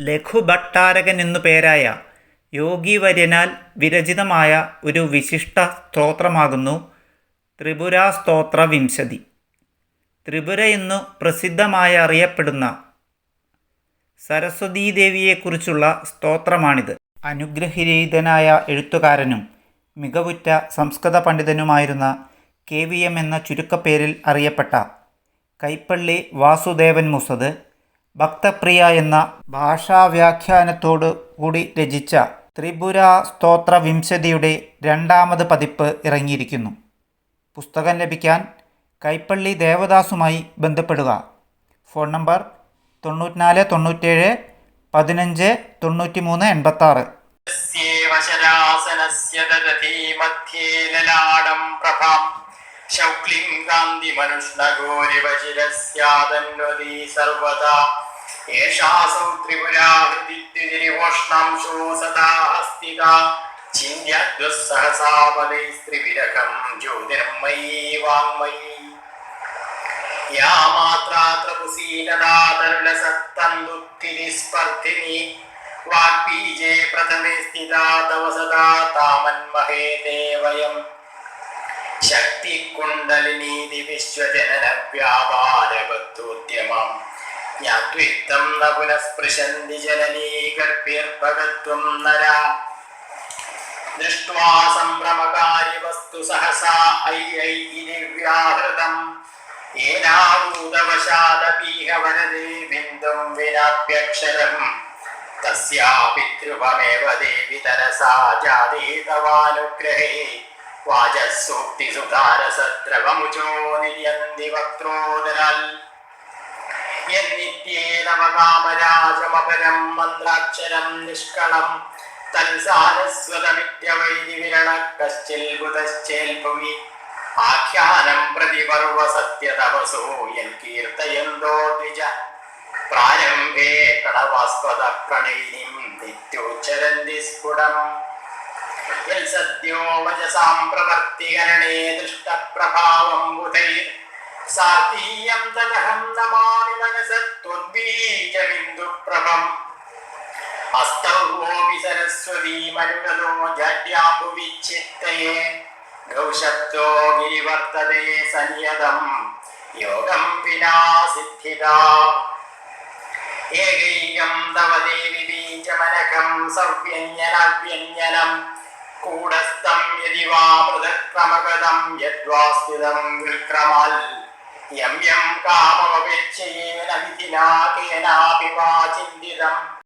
ലഘുഭട്ടാരകൻ എന്നു പേരായ യോഗിവര്യനാൽ വിരചിതമായ ഒരു വിശിഷ്ട സ്തോത്രമാകുന്നു ത്രിപുരാസ്തോത്ര വിംശതി. ത്രിപുര എന്നു പ്രസിദ്ധമായി അറിയപ്പെടുന്ന സരസ്വതീദേവിയെക്കുറിച്ചുള്ള സ്തോത്രമാണിത്. അനുഗ്രഹീതനായ എഴുത്തുകാരനും മികവുറ്റ സംസ്കൃത പണ്ഡിതനുമായിരുന്ന കെ വി എം എന്ന ചുരുക്കപ്പേരിൽ അറിയപ്പെട്ട കൈപ്പള്ളി വാസുദേവൻ മുസദ് ഭക്തപ്രിയ എന്ന ഭാഷാവ്യാഖ്യാനത്തോടു കൂടി രചിച്ച ത്രിപുര സ്തോത്ര വിംശതിയുടെ രണ്ടാമത് പതിപ്പ് ഇറങ്ങിയിരിക്കുന്നു. പുസ്തകം ലഭിക്കാൻ കൈപ്പള്ളി ദേവദാസുമായി ബന്ധപ്പെടുക. ഫോൺ നമ്പർ തൊണ്ണൂറ്റിനാല് തൊണ്ണൂറ്റേഴ് പതിനഞ്ച് തൊണ്ണൂറ്റി മൂന്ന് എൺപത്താറ് ശൗക്ലിംഗാന്തി മനുഷ്ണഗോരിവശിരസ്യാതന്വതി സർവദാ. യേശാസം ത്രിപുരാഹൃതിരിവോഷ്ണംശോ സദാഹസ്തിക ചിന്യദ്വസഹസാമലൈസ്ത്രിവിരകം ജ്യോതിർമയീ വാങ്മയീ യാ മാത്രാത്രപുസീലതാതരുളസത്തന്തുത്തിരിസ്പർദ്ധിനി വാഗ്ബീജേ പ്രഥമേ സ്ഥിതാ തവ സദാ താമന്മഹേ ദേവയം ശക്തി ജ്ഞാത്വിത്തം ന പുനഃസ്പൃശന്തി ജനനീ ഗർഭീർഭഗത്വം ദൃഷ്ട്വാ സംഭ്രമകാരി വസ്തു സഹസാ ഐ ഐ ഇതി വ്യാഹൃതം. ഏനാഭൂതവശാദപീഹ ബിന്ദും വിനാപ്യക്ഷരം. തസ്യാ ദേവി തരസാ വാചസൂക്തിസുധാരസത്രവമുചോനിര്യന്തിവക്രോദരാൽ യന്നിത്യേനവകാമരാജമപരം മന്ത്രാക്ഷരം നിഷ്കളം തൽസാരസ്വതമിത്യവൈതിവിരണ കശ്ചിൽബുതശ്ചേൽഭുവി ആഖ്യാനം പ്രതിപർവ സത്യതപസോ യൽ കീർത്തയന്തോ ദ്വിജ പ്രാരംഭേ കടവാസ്പദ പ്രണയിനിം നിത്യോച്ചരന്തി സ്ഫുടം. സദ്യോ വചസാം പ്രവർത്തികരണേ ദുഷ്ടപ്രഭാവം ബുധൈ സാർത്തീയം തദഹം നമാമി മനസത്വീജബിന്ദുപ്രഭം അസ്തൗമി സരസ്വതീ മരുണോ ജാട്യാംബുവിച്ചിത്തേ ഗൗശബ്ദോ ഗിരിവർത്തതേ സനിയതം യോഗം വിനാ സിദ്ധിത. ഏകൈകം തവ ദേവി ബീജമനകം സവ്യഞ്ജനവ്യഞ്ജനം കൂടസ്ഥം യതി വാ പൃഥക്രമഗതം യദ്വാ സ്ഥിതം വിക്രമാൽ യം യം കാമമപേക്ഷയേന വിധിനാ കേനാപി വാ ചിന്തിതം